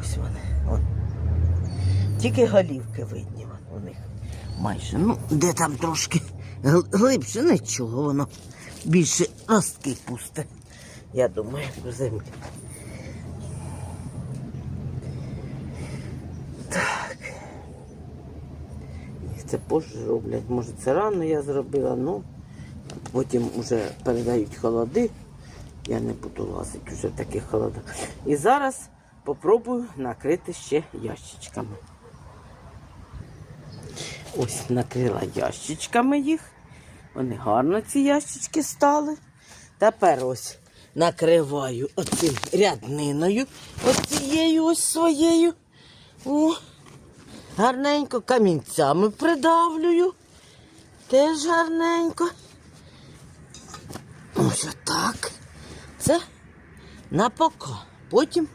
ось вони. От. Тільки голівки видні вон у них. Майже. Ну, де там трошки гл- глибше, нічого, воно більше ростки пусте. Я думаю, до землі. Так. Їх це позже роблять. Може, це рано я зробила, ну потім вже передають холоди. Я не буду лазити вже в таких холодах. І зараз попробую накрити ще ящичками. Ось накрила ящичками їх. Вони гарно ці ящички стали. Тепер ось накриваю оцим рядниною, оцією ось своєю. О, гарненько камінцями придавлюю. Теж гарненько. Ось отак. Це на пока. Потім